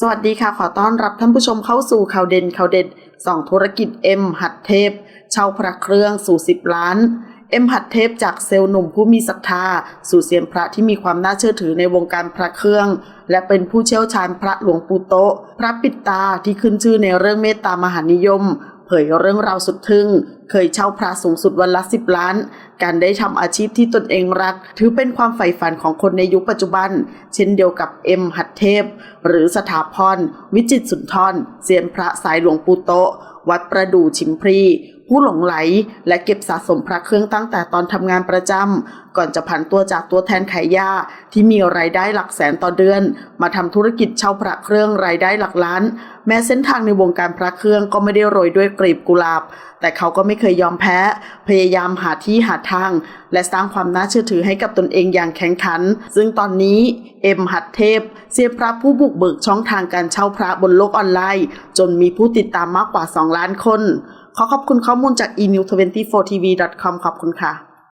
สวัสดีค่ะ ขอต้อนรับท่านผู้ชมเข้าสู่ข่าวเด่นข่าวเด็ดสองธุรกิจเอ็มหัดเทพ เช่าพระเครื่องสู่สิบล้าน เอ็มหัดเทพจากเซลล์หนุ่มผู้มีศรัทธา สู่เซียนพระที่มีความน่าเชื่อถือในวงการพระเครื่อง และเป็นผู้เชี่ยวชาญพระหลวงปู่โต พระปิดตาที่ขึ้นชื่อในเรื่องเมตตามหานิยม เผยเรื่องราวสุดทึ่ง เคยเช่าพระสูงสุดวันละสิบล้าน การได้ทำอาชีพที่ตนเองรัก ถือเป็นความใฝ่ฝันของคนในยุคปัจจุบัน เช่นเดียวกับเอ็มหัดเทพ หรือสถาพร วิจิตสุนทรเซียนพระสายหลวงปู่โตวัดประดู่ชิมพรี ผู้หลงไหล และเก็บสะสมพระเครื่องตั้งแต่ตอนทำงานประจำก่อนจะผันตัวจากตัวแทนขายยาที่มีรายได้หลักแสนต่อเดือน มาทำธุรกิจเช่าพระเครื่องรายได้หลักล้าน แม้เส้นทางในวงการพระเครื่องก็ไม่ได้โรยด้วยกลีบกุหลาบ แต่เขาก็ไม่เคยยอมแพ้ พยายามหาที่หาทาง และสร้างความน่าเชื่อถือให้กับตนเองอย่างแข็งขัน ซึ่งตอนนี้เอ็มหัดเทพเสียพระผู้บุกเบิกช่องทางการเช่าพระบนโลกออนไลน์ จนมีผู้ติดตามมากกว่า 2 ล้านคน ขอขอบคุณข้อมูลจาก e-new24tv.com ขอบคุณค่ะ